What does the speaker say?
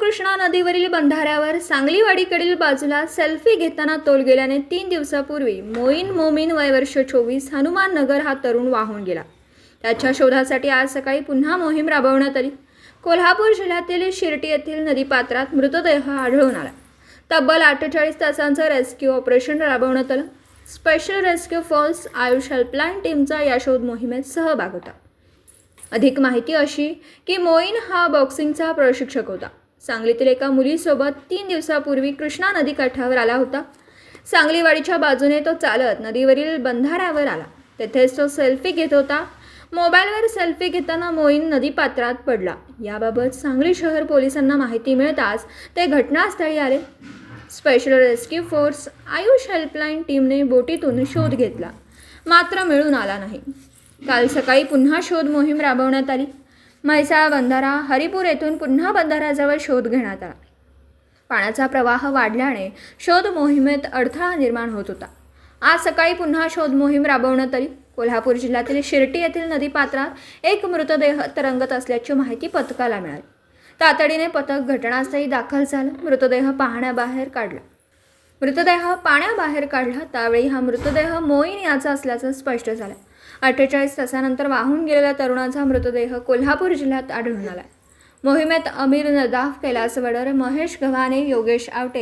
कृष्णा नदीवरील बंधाऱ्यावर सांगलीवाडीकडील बाजूला सेल्फी घेताना तोल गेल्याने तीन दिवसापूर्वी मोईन मोमीन वय वर्ष चोवीस हनुमान नगर हा तरुण वाहून गेला. त्याच्या शोधासाठी आज सकाळी पुन्हा मोहीम राबवण्यात आली. कोल्हापूर जिल्ह्यातील शिर्टी येथील नदीपात्रात मृतदेह आढळून आला. तब्बल अठ्ठेचाळीस तासांचं रेस्क्यू ऑपरेशन राबवण्यात आलं. Special rescue force Ayush helpline टीमचा या शोध मोहिमेत सहभाग होता. अधिक माहिती अशी की मोईन हा बॉक्सिंगचा प्रशिक्षक होता. सांगलीतील एका मुलीसोबत तीन दिवसापूर्वी कृष्णा नदी काठावर आला होता. सांगलीवाडीच्या बाजूने तो चालत नदीवरील बंधाऱ्यावर आला. तेथेच तो सेल्फी घेत होता. मोबाईलवर सेल्फी घेताना मोईन नदीपात्रात पडला. याबाबत सांगली शहर पोलिसांना माहिती मिळताच ते घटनास्थळी आले. Special rescue force Ayush helpline टीमने बोटीतून शोध घेतला. मात्र मिळून आला नाही. काल सकाळी पुन्हा शोध मोहीम राबवण्यात आली. म्हैसाळ बंधारा हरिपूर येथून पुन्हा बंधाऱ्याजवळ शोध घेण्यात आला. पाण्याचा प्रवाह वाढल्याने शोध मोहिमेत अडथळा निर्माण होत होता. आज सकाळी पुन्हा शोध मोहीम राबवण्यात आली कोल्हापूर जिल्ह्यातील शिर्टी येथील नदीपात्रात एक मृतदेह तरंगत असल्याची माहिती पथकाला मिळाली. तातडीने पथक घटनास्थळी दाखल झालं. मृतदेह पाहण्याबाहेर काढला. मृतदेह पाण्याबाहेर काढला त्यावेळी हा मृतदेह मोईन याचा असल्याचं स्पष्ट झालं. अठ्ठेचाळीस तासानंतर वाहून गेलेल्या तरुणाचा मृतदेह कोल्हापूर जिल्ह्यात आढळून आला. मोहिमेत अमीर नदाफ कैलास वडर महेश गव्हाणे योगेश आवटे